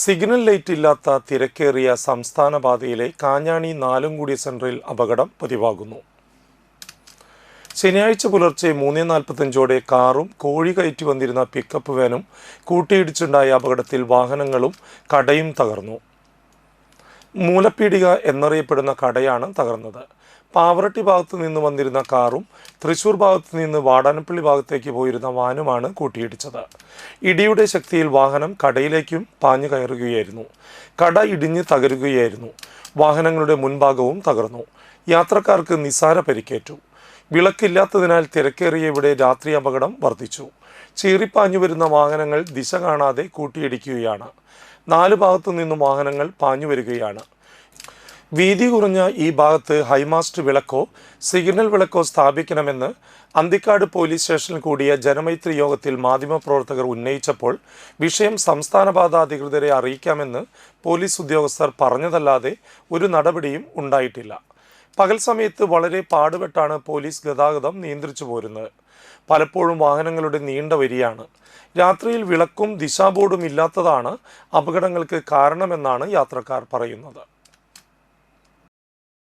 Signal light ഇല്ലാത്ത തിരക്കേറിയ സംസ്ഥാന പാതയിലെ കാഞ്ഞാണി നാലുംകൂടി സെൻട്രൽ അപകടം പതിവാകുന്നു. ശനിയാഴ്ച പുലർച്ചെ മൂന്ന് നാൽപ്പത്തഞ്ചോടെ കാറും കോഴി കയറ്റി വന്നിരുന്ന പിക്കപ്പ് വാനും കൂട്ടിയിടിച്ചുണ്ടായ അപകടത്തിൽ വാഹനങ്ങളും കടയും തകർന്നു. മൂലപ്പീടിക എന്നറിയപ്പെടുന്ന കടയാണ് തകർന്നത്. പാവറട്ടി ഭാഗത്തു നിന്ന് വന്നിരുന്ന കാറും തൃശൂർ ഭാഗത്തു നിന്ന് വാടാനപ്പള്ളി ഭാഗത്തേക്ക് പോയിരുന്ന വാനുമാണ് കൂട്ടിയിടിച്ചത്. ഇടിയുടെ ശക്തിയിൽ വാഹനം കടയിലേക്കും പാഞ്ഞു കയറുകയായിരുന്നു. കട ഇടിഞ്ഞ് തകരുകയായിരുന്നു. വാഹനങ്ങളുടെ മുൻഭാഗവും തകർന്നു. യാത്രക്കാർക്ക് നിസാര പരിക്കേറ്റു. വിളക്കില്ലാത്തതിനാൽ തിരക്കേറിയ ഇവിടെ രാത്രി അപകടം വർദ്ധിച്ചു. ചീറിപ്പാഞ്ഞു വരുന്ന വാഹനങ്ങൾ ദിശ കാണാതെ കൂട്ടിയിടിക്കുകയാണ്. നാല് ഭാഗത്തു നിന്നും വാഹനങ്ങൾ പാഞ്ഞു വരികയാണ്. വീതി കുറഞ്ഞ ഈ ഭാഗത്ത് ഹൈമാസ്റ്റ് വിളക്കോ സിഗ്നൽ വിളക്കോ സ്ഥാപിക്കണമെന്ന് അന്തിക്കാട് പോലീസ് സ്റ്റേഷനിൽ കൂടിയ ജനമൈത്രി യോഗത്തിൽ മാധ്യമപ്രവർത്തകർ ഉന്നയിച്ചപ്പോൾ വിഷയം സംസ്ഥാന പാത അധികൃതരെ അറിയിക്കാമെന്ന് പോലീസ് ഉദ്യോഗസ്ഥർ പറഞ്ഞതല്ലാതെ ഒരു നടപടിയും ഉണ്ടായിട്ടില്ല. പകൽ സമയത്ത് വളരെ പാടുപെട്ടാണ് പോലീസ് ഗതാഗതം നിയന്ത്രിച്ചു പോരുന്നത്. പലപ്പോഴും വാഹനങ്ങളുടെ നീണ്ട വരിയാണ്. രാത്രിയിൽ വിളക്കും ദിശാബോർഡും ഇല്ലാത്തതാണ് അപകടങ്ങൾക്ക് കാരണമെന്നാണ് യാത്രക്കാർ പറയുന്നത്.